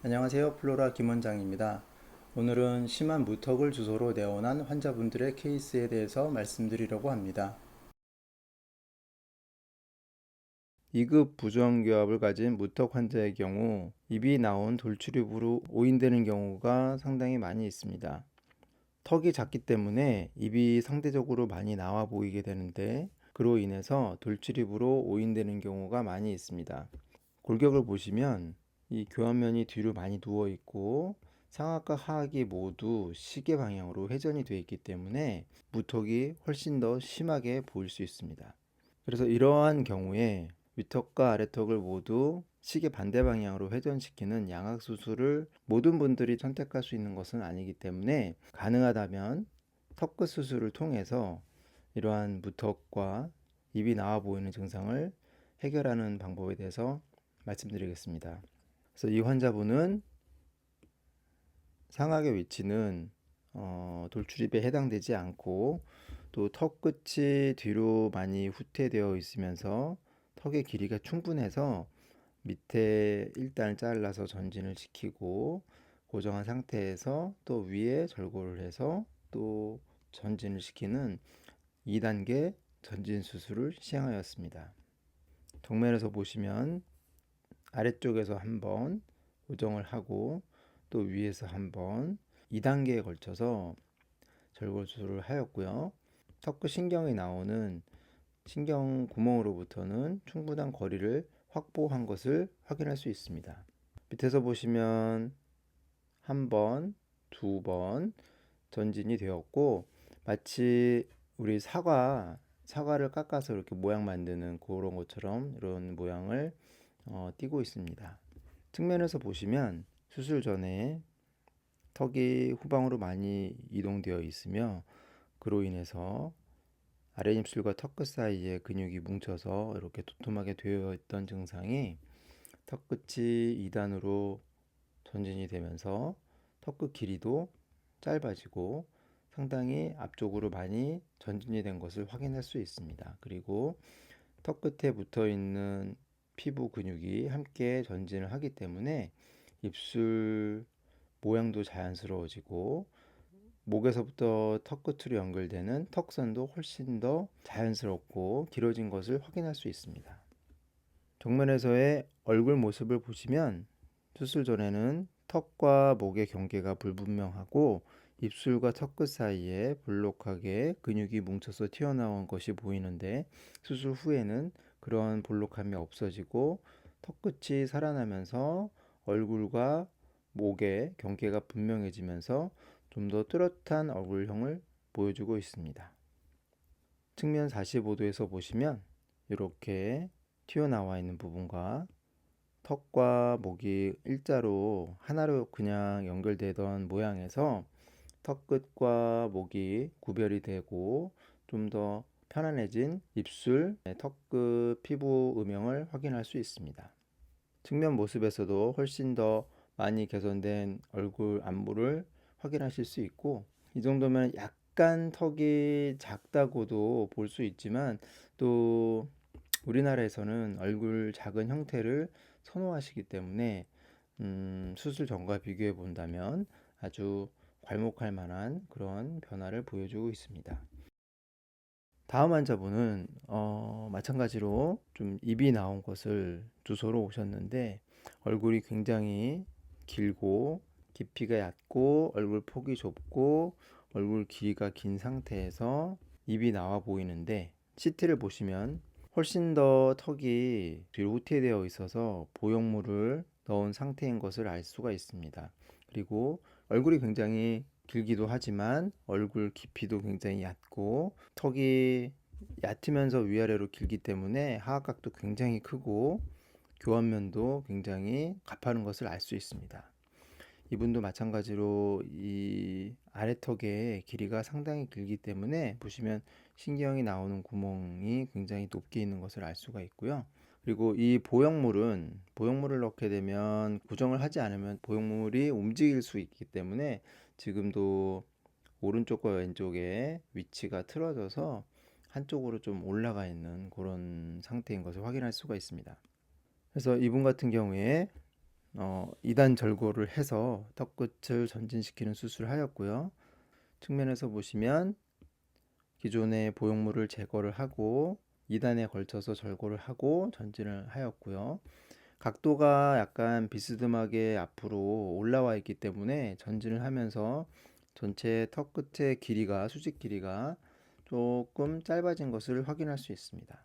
안녕하세요. 플로라 김원장입니다. 오늘은 심한 무턱을 주소로 내원한 환자분들의 케이스에 대해서 말씀드리려고 합니다. 2급 부정교합을 가진 무턱 환자의 경우 입이 나온 돌출입으로 오인되는 경우가 상당히 많이 있습니다. 턱이 작기 때문에 입이 상대적으로 많이 나와 보이게 되는데 그로 인해서 돌출입으로 오인되는 경우가 많이 있습니다. 골격을 보시면 이 교환면이 뒤로 많이 누워 있고 상악과 하악이 모두 시계 방향으로 회전이 되어 있기 때문에 무턱이 훨씬 더 심하게 보일 수 있습니다. 그래서 이러한 경우에 위턱과 아래턱을 모두 시계 반대 방향으로 회전시키는 양악 수술을 모든 분들이 선택할 수 있는 것은 아니기 때문에 가능하다면 턱끝 수술을 통해서 이러한 무턱과 입이 나와 보이는 증상을 해결하는 방법에 대해서 말씀드리겠습니다. 그래서 이 환자분은 상악의 위치는 어, 돌출입에 해당되지 않고 또 턱 끝이 뒤로 많이 후퇴되어 있으면서 턱의 길이가 충분해서 밑에 일단 잘라서 전진을 시키고 고정한 상태에서 또 위에 절골을 해서 또 전진을 시키는 2단계 전진 수술을 시행하였습니다. 정면에서 보시면 아래쪽에서 한번 고정을 하고 또 위에서 한번 2단계에 걸쳐서 절골 수술을 하였고요. 턱끝 신경이 나오는 신경 구멍으로부터는 충분한 거리를 확보한 것을 확인할 수 있습니다. 밑에서 보시면 한 번, 두 번 전진이 되었고 마치 우리 사과 사과를 깎아서 이렇게 모양 만드는 그런 것처럼 이런 모양을 어, 띄고 있습니다. 측면에서 보시면 수술 전에 턱이 후방으로 많이 이동되어 있으며 그로 인해서 아랫입술과 턱 끝 사이에 근육이 뭉쳐서 이렇게 도톰하게 되어 있던 증상이 턱끝이 2단으로 전진이 되면서 턱끝 길이도 짧아지고 상당히 앞쪽으로 많이 전진이 된 것을 확인할 수 있습니다. 그리고 턱 끝에 붙어 있는 피부 근육이 함께 전진을 하기 때문에 입술 모양도 자연스러워지고 목에서부터 턱 끝으로 연결되는 턱선도 훨씬 더 자연스럽고 길어진 것을 확인할 수 있습니다. 정면에서의 얼굴 모습을 보시면 수술 전에는 턱과 목의 경계가 불분명하고 입술과 턱 끝 사이에 볼록하게 근육이 뭉쳐서 튀어나온 것이 보이는데 수술 후에는 그러한 볼록함이 없어지고 턱끝이 살아나면서 얼굴과 목의 경계가 분명해지면서 좀 더 뚜렷한 얼굴형을 보여주고 있습니다. 측면 45도에서 보시면 이렇게 튀어나와 있는 부분과 턱과 목이 일자로 하나로 그냥 연결되던 모양에서 턱끝과 목이 구별이 되고 좀 더 편안해진 입술, 네, 턱끝 피부 음영을 확인할 수 있습니다. 측면 모습에서도 훨씬 더 많이 개선된 얼굴 안무를 확인하실 수 있고 이 정도면 약간 턱이 작다고도 볼 수 있지만 또 우리나라에서는 얼굴 작은 형태를 선호하시기 때문에 음, 수술 전과 비교해 본다면 아주 괄목할 만한 그런 변화를 보여주고 있습니다. 다음 환자분은 어, 마찬가지로 좀 입이 나온 것을 주소로 오셨는데 얼굴이 굉장히 길고 깊이가 얕고 얼굴 폭이 좁고 얼굴 길이가 긴 상태에서 입이 나와 보이는데 CT를 보시면 훨씬 더 턱이 뒤로 후퇴되어 있어서 보형물을 넣은 상태인 것을 알 수가 있습니다. 그리고 얼굴이 굉장히 길기도 하지만 얼굴 깊이도 굉장히 얕고 턱이 얕으면서 위아래로 길기 때문에 하악각도 굉장히 크고 교환면도 굉장히 가파른 것을 알 수 있습니다. 이분도 마찬가지로 이 아래턱의 길이가 상당히 길기 때문에 보시면 신경이 나오는 구멍이 굉장히 높게 있는 것을 알 수가 있고요. 그리고 이 보형물은 보형물을 넣게 되면 고정을 하지 않으면 보형물이 움직일 수 있기 때문에 지금도 오른쪽과 왼쪽에 위치가 틀어져서 한쪽으로 좀 올라가 있는 그런 상태인 것을 확인할 수가 있습니다. 그래서 이분 같은 경우에 어, 2단 절골을 해서 턱끝을 전진시키는 수술을 하였고요. 측면에서 보시면 기존의 보형물을 제거를 하고 2단에 걸쳐서 절골을 하고 전진을 하였고요. 각도가 약간 비스듬하게 앞으로 올라와 있기 때문에 전진을 하면서 전체 턱 끝의 길이가 수직 길이가 조금 짧아진 것을 확인할 수 있습니다.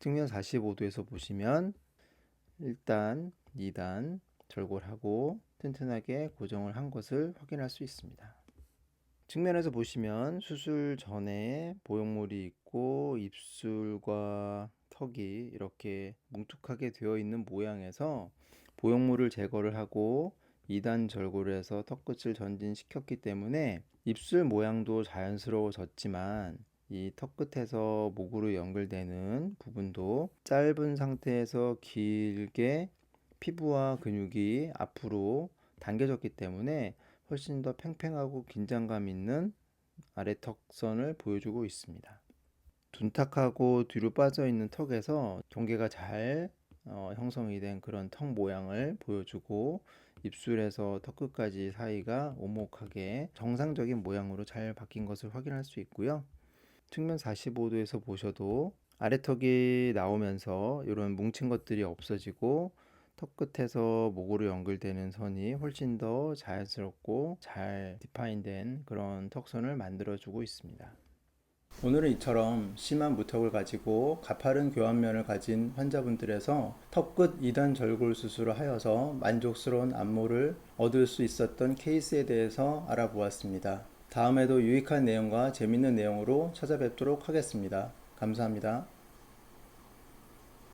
측면 45도에서 보시면 1단, 2단 절골하고 튼튼하게 고정을 한 것을 확인할 수 있습니다. 측면에서 보시면 수술 전에 보형물이 있고 입술과 턱이 이렇게 뭉툭하게 되어 있는 모양에서 보형물을 제거를 하고 2단 절골을 해서 턱끝을 전진시켰기 때문에 입술 모양도 자연스러워졌지만 이 턱끝에서 목으로 연결되는 부분도 짧은 상태에서 길게 피부와 근육이 앞으로 당겨졌기 때문에 훨씬 더 팽팽하고 긴장감 있는 아래 턱선을 보여주고 있습니다. 둔탁하고 뒤로 빠져 있는 턱에서 경계가 잘 어, 형성이 된 그런 턱 모양을 보여주고 입술에서 턱 끝까지 사이가 오목하게 정상적인 모양으로 잘 바뀐 것을 확인할 수 있고요. 측면 45도에서 보셔도 아래턱이 나오면서 이런 뭉친 것들이 없어지고 턱 끝에서 목으로 연결되는 선이 훨씬 더 자연스럽고 잘 디파인된 그런 턱선을 만들어주고 있습니다. 오늘은 이처럼 심한 무턱을 가지고 가파른 교환면을 가진 환자분들에서 턱끝 2단 절골 수술을 하여서 만족스러운 안모를 얻을 수 있었던 케이스에 대해서 알아보았습니다. 다음에도 유익한 내용과 재밌는 내용으로 찾아뵙도록 하겠습니다. 감사합니다.